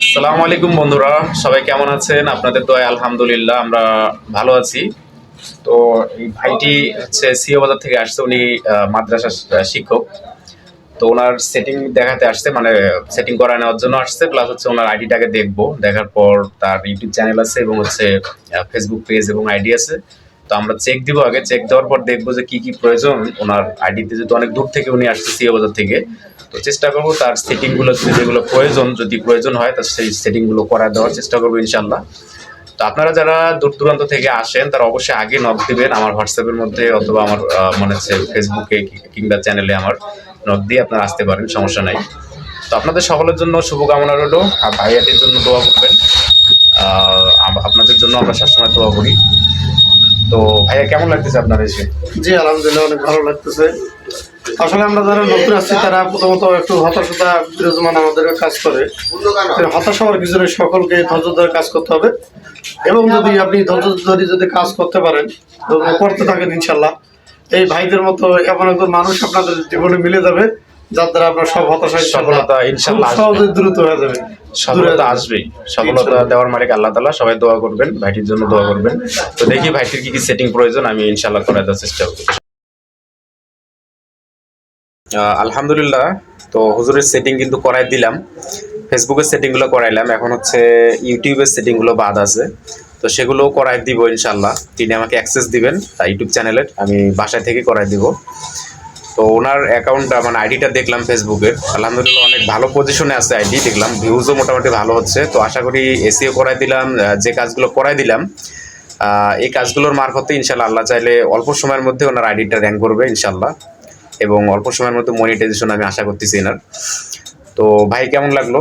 আসসালামু আলাইকুম বন্ধুরা সবাই কেমন আছেন? আপনাদের দোয়ায় আলহামদুলিল্লাহ আমরা ভালো আছি। তো এই ভাইটি হচ্ছে সিও বাজার থেকে আসছে উনি আহ, মাদ্রাসার শিক্ষক। তো ওনার সেটিং দেখাতে আসছে মানে সেটিং করা নেওয়ার জন্য আসছে প্লাস হচ্ছে ওনার আইডিটাকে দেখব। দেখার পর তার ইউটিউব চ্যানেল আছে এবং হচ্ছে ফেসবুক পেজ এবং আইডি আছে। তো আমরা চেক দিব আগে চেক দেওয়ার পর দেখব যে কি কি প্রয়োজন। ওনার আইডিতে যেহেতু অনেক দূর থেকে উনি আসছে সিও বাজার থেকে, তো চেষ্টা করব তার সেটিংগুলো যেগুলো প্রয়োজন, যদি প্রয়োজন হয় তার সেই সেটিংগুলো করা দেওয়ার চেষ্টা করব ইনশাল্লাহ তো আপনারা যারা দূর দূরান্ত থেকে আসেন, তারা অবশ্যই আগে নক দিবেন। আমার হোয়াটসঅ্যাপের মধ্যে অথবা আমার মনে হচ্ছে ফেসবুকে কিংবা চ্যানেলে আমার নক দিয়ে আপনারা আসতে পারেন সমস্যা নাই। তো আপনাদের সকলের জন্য শুভকামনা রইল। আর ভাইয়াটির জন্য দোয়া করবেন। আপনাদের জন্য আমরা সবসময় দোয়া করি। তো ভাইয়া, কেমন লাগতেছে আপনার এসে? জি, আলহামদুলিল্লাহ অনেক ভালো লাগতেছে। আসলে আমরা যারা নতুন আসছি তারা প্রথমত একটু হতাশতা বিরাজমান আমাদের কাজ করে। হতাশ হওয়ার পিছনে সকলকে ধৈর্য ধরে কাজ করতে হবে। এবং যদি আপনি ধৈর্য ধরে যদি কাজ করতে পারেন করতে থাকেন ইনশাল্লাহ, এই ভাইদের মতো এমন একজন মানুষ আপনাদের জীবনে মিলে যাবে। যার দ্বারা আপনার সব হতাশা সফলতা ইনশাল্লাহ সহজে দ্রুত হয়ে যাবে। সফলতা আসবেই। সফলতা দেওয়ার মালিক আল্লাহ তালা সবাই দোয়া করবেন ভাইটির জন্য দোয়া করবেন। তো দেখি ভাইটির কি কি সেটিং প্রয়োজন আমি ইনশাল্লাহ করে দেওয়ার চেষ্টা করব। আলহামদুলিল্লাহ তো হুজুরের সেটিং কিন্তু করাই দিলাম। ফেসবুকের সেটিংগুলো করাইলাম। এখন হচ্ছে ইউটিউবের সেটিংগুলো বাদ আছে। তো সেগুলোও করাই দিব ইনশাল্লাহ তিনি আমাকে অ্যাক্সেস দিবেন ইউটিউব চ্যানেলের আমি বাসায় থেকে করাই দিব। তো ওনার অ্যাকাউন্টটা মানে আইডিটা দেখলাম ফেসবুকে আলহামদুলিল্লাহ অনেক ভালো পজিশনে আছে আইডি দেখলাম ভিউজও মোটামুটি ভালো হচ্ছে। তো আশা করি এসিও করাই দিলাম যে কাজগুলো করাই দিলাম এই কাজগুলোর মারফতে ইনশাল্লাহ আল্লাহ চাইলে অল্প সময়ের মধ্যে ওনার আইডিটা র্যাঙ্ক করবে ইনশাল্লাহ। এবং অল্প সময়ের মধ্যে মনিটাইজেশন আমি আশা করতেছি এনার। তো ভাই কেমন লাগল?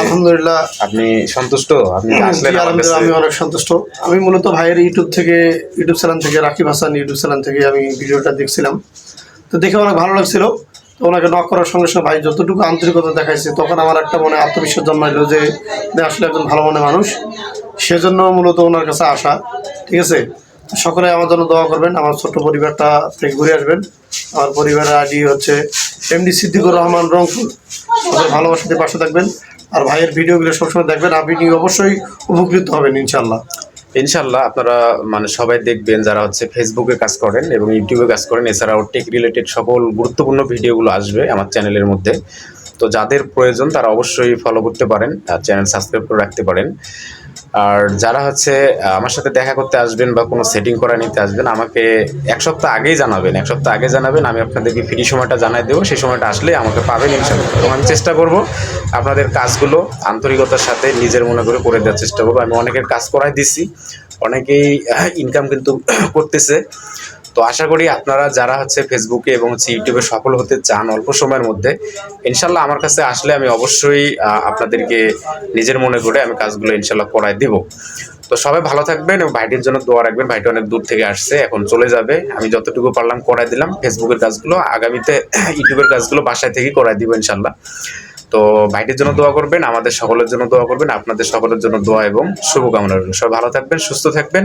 আলহামদুলিল্লাহ। আপনি সন্তুষ্ট? আপনি আসলেন আমি অনেক সন্তুষ্ট। আমি মূলত ভাইয়ের ইউটিউব থেকে ইউটিউব চ্যানেল থেকে রাকিব হাসান ইউটিউব চ্যানেল থেকে আমি ভিডিওটা দেখছিলাম। তো দেখে অনেক ভালো লাগছিল। তো ওনাকে নক করার সঙ্গে সঙ্গে ভাই যতটুকু আন্তরিকতা দেখাইছে, তখন আমার একটা মনে আত্মবিশ্বাস জন্মাইলো যে আসলে একজন ভালো মনে মানুষ। সেজন্য মূলত ওনার কাছে আসা, ঠিক আছে? সকলে আমার জন্য দোয়া করবেন, আমার ছোট্ট পরিবারটা থেকে ঘুরে আসবেন। আমার পরিবারের আইডি হচ্ছে এমডি সিদ্দিকুর রহমান রংপুর। ভালোবাসাতে পাশে থাকবেন। আর ভাইয়ের ভিডিওগুলো সবসময় দেখবেন। আপনি অবশ্যই উপকৃত হবেন ইনশাল্লাহ ইনশাল্লাহ আপনারা মানে সবাই দেখবেন যারা হচ্ছে ফেসবুকে কাজ করেন এবং ইউটিউবে কাজ করেন, এছাড়াও টেক রিলেটেড সকল গুরুত্বপূর্ণ ভিডিওগুলো আসবে আমার চ্যানেলের মধ্যে। তো যাদের প্রয়োজন তারা অবশ্যই ফলো করতে পারেন চ্যানেল সাবস্ক্রাইব করে রাখতে পারেন। আর যারা হচ্ছে আমার সাথে দেখা করতে আসবেন বা কোনো সেটিং করা নিতে আসবেন, আমাকে এক সপ্তাহ আগেই জানাবেন। এক সপ্তাহ আগে জানাবেন, আমি আপনাদেরকে ফ্রি সময়টা জানাই দেবো। সেই সময়টা আসলে আমাকে পাবেন ইনশাল্লাহ এবং আমি চেষ্টা করব আপনাদের কাজগুলো আন্তরিকতার সাথে নিজের মনে করে করে দেওয়ার চেষ্টা করব। আমি অনেকের কাজ করাই দিছি, অনেকেই ইনকাম কিন্তু করতেছে। তো আশা করি আপনারা যারা হচ্ছে ফেসবুকে এবং হচ্ছে ইউটিউবে সফল হতে চান অল্প সময়ের মধ্যে, ইনশাল্লাহ আমার কাছে আসলে আমি অবশ্যই আপনাদেরকে নিজের মনে করে আমি কাজগুলো ইনশাল্লাহ করাই দেব। তো সবাই ভালো থাকবেন এবং ভাইটির জন্য দোয়া রাখবেন। ভাইটি অনেক দূর থেকে আসছে, এখন চলে যাবে। আমি যতটুকু পারলাম করাই দিলাম। ফেসবুকের কাজগুলো, আগামীতে ইউটিউবের কাজগুলো বাসায় থেকেই করাই দিব ইনশাল্লাহ। তো ভাইটির জন্য দোয়া করবেন, আমাদের সকলের জন্য দোয়া করবেন, আপনাদের সকলের জন্য দোয়া এবং শুভকামনা রইল। সবাই ভালো থাকবেন, সুস্থ থাকবেন।